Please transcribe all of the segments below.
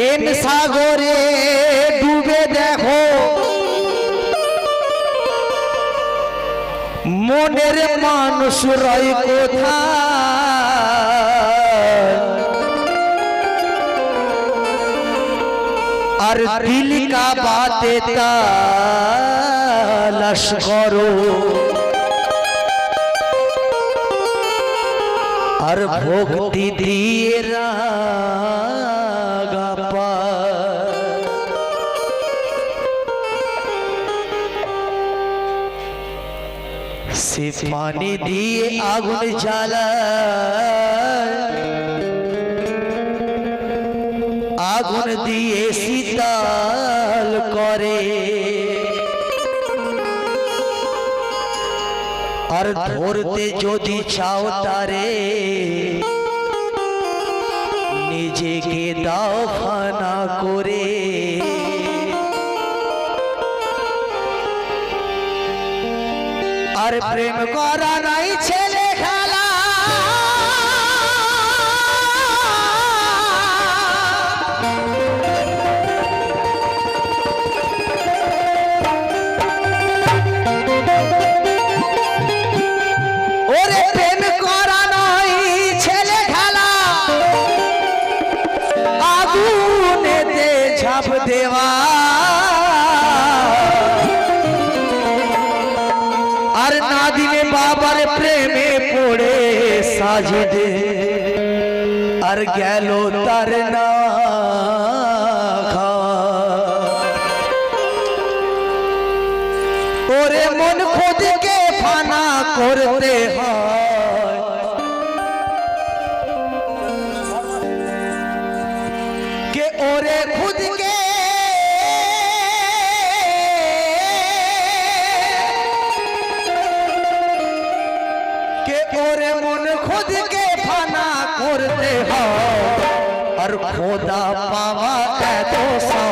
প্রেম সাগরে ডুবে দেখো। মনের মানুষ রয় কোথায়? আর দিল কা বাতে তালাশ করো। আর ভক্তি দিয়ে রাগা সে পানি দিয়ে আগুন জ্বালায়। আগুন দিয়ে শীতল করে। আর ধরতে যদি চাও তারে নিজেকে দাও ফানা করে। আর প্রেম করা নাই ছেলে খেলা। ওরে প্রেম করা নয় ছেলে খেলা। আগুনেতে ঝাঁপ দেওয়া সাজদে আর গেল তার না। ওরে মন খুদকে ফানা করতে হয় করতে হয়। আর খোদা পাওয়া এত সহজ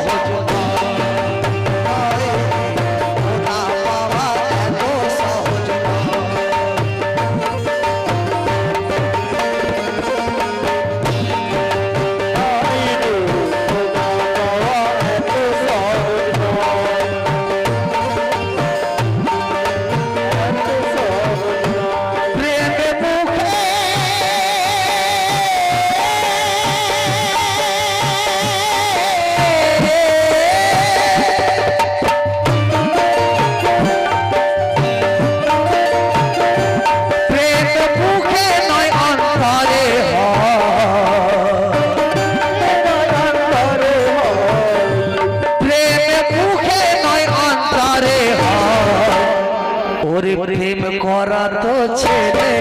প্রেম করা তো ছেলে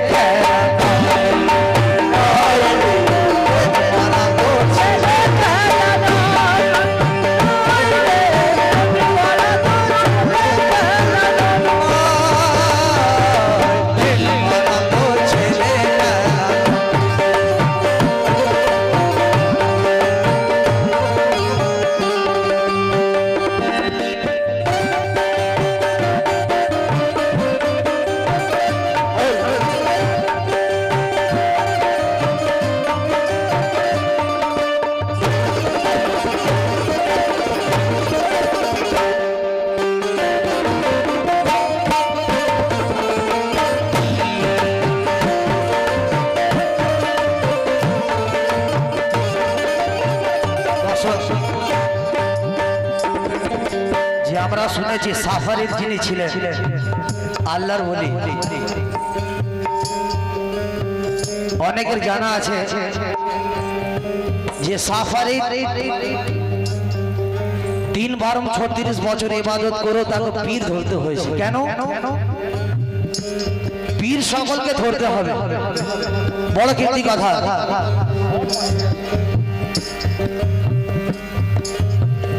শুনেছি সাফারির যিনি ছিলেন, আল্লাহর বলি অনেকের জানা আছে যে সাফারি তিন বারো ছত্রিশ বছর ইবাদত করো তাকে পীর ধরতে হয়েছে। কেন? পীর সকলকে ধরতে হবে। বড় কীর্তি কথা।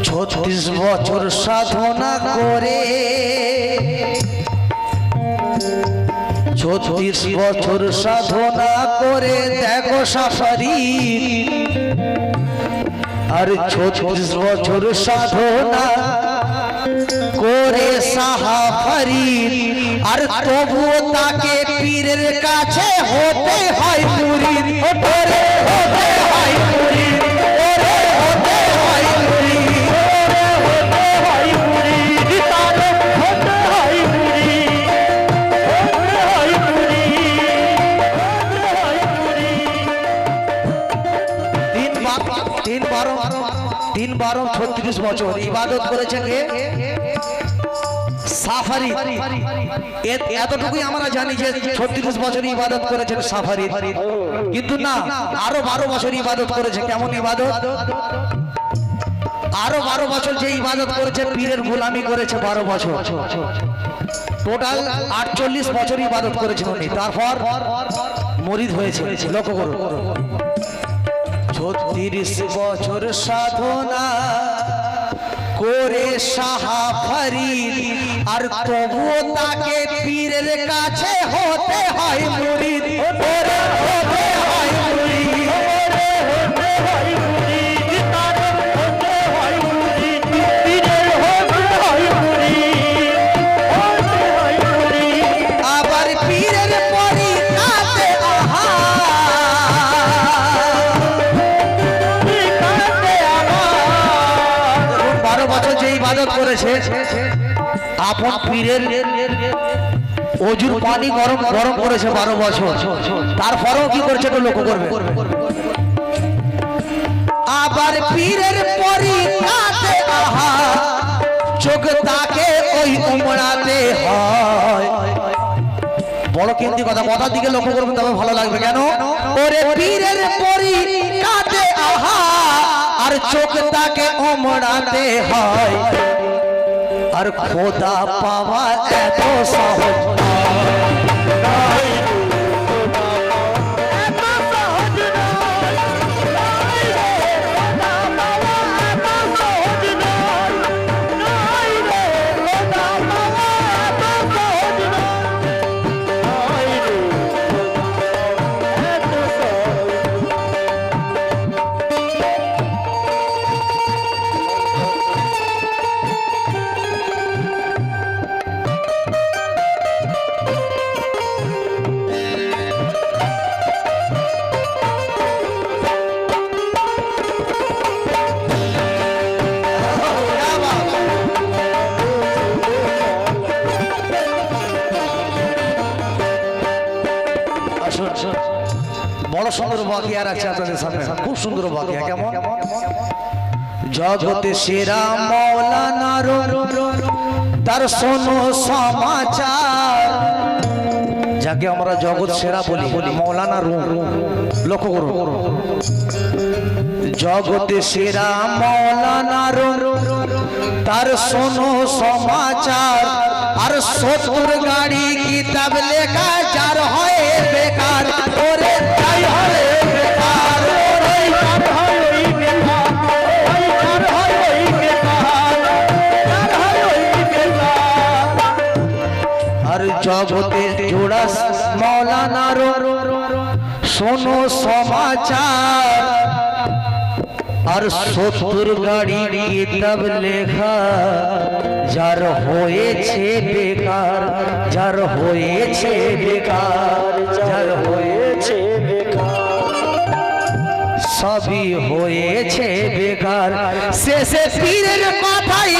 ছত্রিশ বছর সাধনা করে। ছত্রিশ বছর সাধনা করে, দেখো সাফারি। আর ছত্রিশ বছর সাধনা করে সাহাফারি আর তবুও তাকে পীরের কাছে হতে হয়, পুরীর হতে হয় বছর ইবাদত করেছে কে সাফারি। এতটুকুই আমরা জানি যে ছত্রিশ বছর ইবাদত করেছেন সাফারি। কিন্তু না, আরও বারো বছর ইবাদত করেছে, কেমন ইবাদত? আরও বারো বছর যে ইবাদত করেছে, পীরের করেছে বারো বছর। টোটাল আটচল্লিশ বছর ইবাদত করেছেন উনি। তারপর মরিদ হয়েছে, লক্ষ্য করুন। ছত্রিশ বছর সাধনা করে সাহাফারি আর তবুও তাকে পীরের কাছে হতে হয় ওরে হতে হয় ওরে হতে হয় মুরিদ ইবাদত করেছে। আপন পীরের অজুর পানি গরম গরম করেছে বারো বছর। তারপরেও কি করছে একটু লক্ষ্য করবে। আবার পীরের পরি চোখ তাকে ওই উমড়াতে হয়। বড় কিন্তু কথা, কথার দিকে লক্ষ্য করবেন তবে ভালো লাগবে। কেন? ওরে পীরের পরি কাটে আহা। আর চোখ তাকে ওমড়াতে হয় আর খোদা পাওয়া এত সহজ। বড় সুন্দর বাকিয়া রাখছে আপনাদের সামনে। খুব সুন্দর বাকিয়া, কেমন? জগতে সেরা মৌলানার তার শোনো সমাচার, যাকে আমরা জগৎ সেরা বলি বলি মৌলানা রুম লক্ষ্য করুন। জগতে সেরা মৌলানার তার শোনো সমাচার সত্তর গাড়ি কিতাব লেখা? যার হয় বেকার, ওরে তাই হয় বেকার, ওরে যার হয় ওই বেকার। ওই যার হয় ওই বেকার হয় ওই বেকার আর জগতে জোড়াস মৌলানার শোনো সমাচার। আর শত্রুর গাড়ি কিতাব লেখা, যার হয়েছে বেকার, যার হয়েছে বেকার, যার হয়েছে সবই হয়েছে বেকার। শেষে পীরের কথাই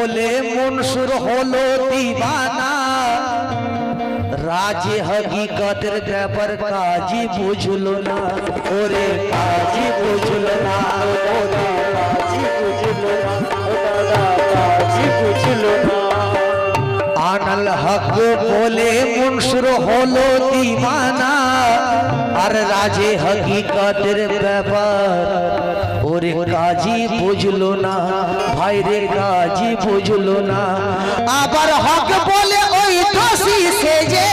বলে মনসুর হলো দিবানা। রাজে হকিকতের ব্যাপার কাজী বুঝল না। ওরে কাজী বুঝল না। ওরে কাজী বুঝল না। দাদা কাজী বুঝল না। আনাল হক বলে মুনসুর হলো দিমানা। আর রাজে হকিকতের ব্যাপার, ওরে কাজী বুঝলো না ভাই রে কাজী বুঝলো না। আবার হক বলে ওই দোষী সেজে।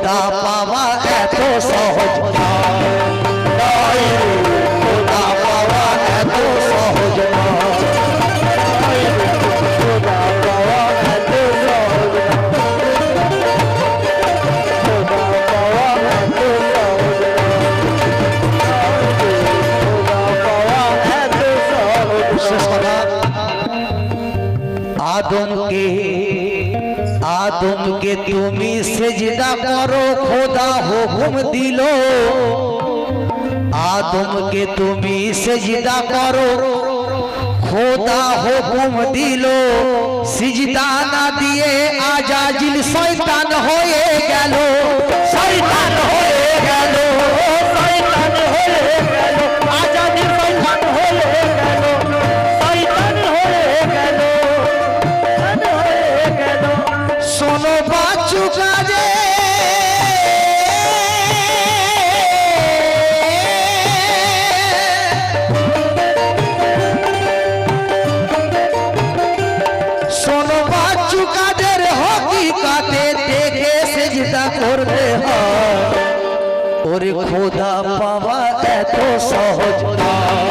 খোদা পাওয়া এত সহজ নয়। খোদা পাওয়া এত সহজ আদমকে আদমকে তুমি সেজদা করো খোদা হুকুম দিল আদমকে তুমি সেজদা করো খোদা হুকুম দিল সিজদা না দিয়ে আজাজিল শয়তান হয়ে গেল শয়তান হয়ে গেল কাদের হকি কাতে দেখে সেজদা করতে হয় ওরে খোদা পাওয়া এত সহজ না